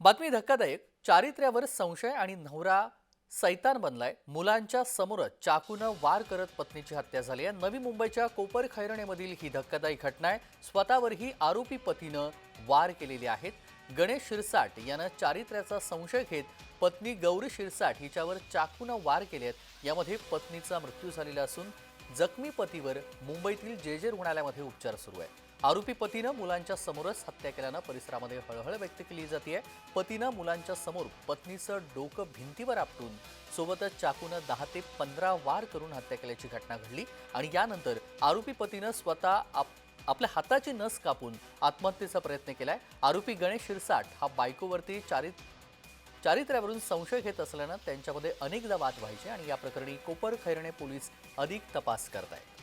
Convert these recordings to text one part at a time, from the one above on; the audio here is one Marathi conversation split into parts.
बातमी धक्कादायक. चारित्र्यावर संशय आणि नवरा सैतान बनलाय. मुलांच्या समोरच चाकूनं वार करत पत्नीची हत्या झाली आहे. नवी मुंबईच्या कोपर खैरणेमधील ही धक्कादायक घटना आहे स्वतःवरही आरोपी पतीनं वार केलेले आहेत. गणेश शिरसाट यानं चारित्र्याचा संशय घेत पत्नी गौरी शिरसाट हिच्यावर चाकूनं वार केले आहेत. यामध्ये पत्नीचा मृत्यू झालेला असून जखमी पतीवर मुंबईतील जे जे रुग्णालयामध्ये उपचार सुरू आहे आरोपी पतीनं मुलांच्या समोरच हत्या केल्यानं परिसरामध्ये हळहळ व्यक्त केली जाते पतीनं मुलांच्या समोर पत्नीचं डोकं भिंतीवर आपटून सोबतच चाकूनं दहा ते पंधरा वार करून हत्या केल्याची घटना घडली आणि यानंतर आरोपी पतीनं स्वतः आप आपल्या हाताची नस कापून आत्महत्येचा प्रयत्न केलाय. आरोपी गणेश शिरसाट हा बायकोवरती चारित चारित्र्यावरून संशय घेत असल्यानं त्यांच्यामध्ये अनेकदा वाद व्हायचे आणि या प्रकरणी कोपर खैरणे पोलीस अधिक तपास करत आहेत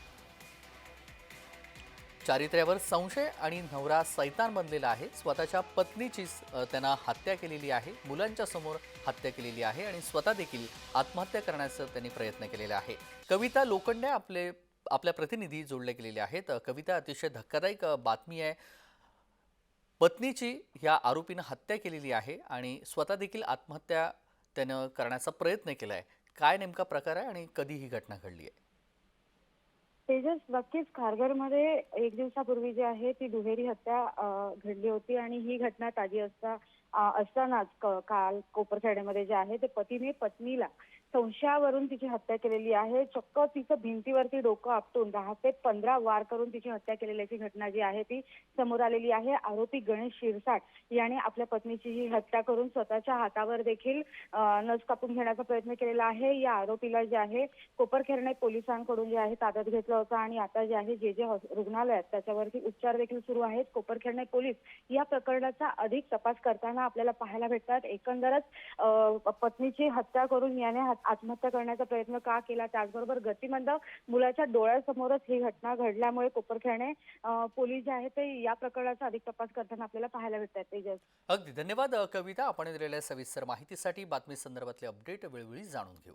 चारित्र्यावर संशय आणि नवरा सैतान बनलेला आहे. स्वतःच्या पत्नीचीच त्यांना हत्या केलेली आहे. मुलांच्या समोर हत्या केलेली आहे आणि स्वतः देखील आत्महत्या करण्याचा त्यांनी प्रयत्न केलेला आहे. कविता लोखंडे आपले आपल्या प्रतिनिधी जोडले गेलेले आहेत. कविता अतिशय धक्कादायक बातमी आहे. पत्नीची ह्या आरोपीनं हत्या केलेली आहे आणि स्वतः देखील आत्महत्या त्यानं करण्याचा प्रयत्न केला आहे काय नेमका प्रकार आहे आणि कधी ही घटना घडली आहे? तेजस नक्कीच खारघरमध्ये एक दिवसापूर्वी जी आहे ती दुहेरी हत्या घडली होती आणि ही घटना ताजी असता असतानाच काल कोपरखेड्यामध्ये जे आहे ते पतीने पत्नीला संशयावरून तिची हत्या केलेली आहे. चक्क तिचं भिंतीवरती डोकं आपटून दहा ते पंधरा वार करून तिची हत्या केलेल्याची घटना जी आहे ती समोर आलेली आहे. आरोपी गणेश शिरसाट याने आपल्या पत्नीची ही हत्या करून स्वतःच्या हातावर देखील नस कापून घेण्याचा प्रयत्न केलेला आहे. या आरोपीला जे आहे कोपरखेरणे पोलिसांकडून जे आहे ताब्यात घेतलं होतं आणि आता जे आहे जे जे रुग्णालय आहेत त्याच्यावरती उपचार देखील सुरू आहेत. कोपरखेडणे पोलीस या प्रकरणाचा अधिक तपास करताना आपल्याला पाहायला भेटतात. एकंदरच पत्नीची हत्या करून याने आत्महत्या करण्याचा प्रयत्न का केला? त्याचबरोबर गतिमंद मुलाच्या डोळ्यासमोरच ही घटना घडल्यामुळे कोपरखेडणे पोलीस जे आहे ते या प्रकरणाचा अधिक तपास करताना आपल्याला पाहायला भेटतात. तेजस. अगदी. धन्यवाद कविता. आपण दिलेल्या सविस्तर माहितीसाठी बातमी संदर्भातले अपडेट वेळोवेळी जाणून घेऊ.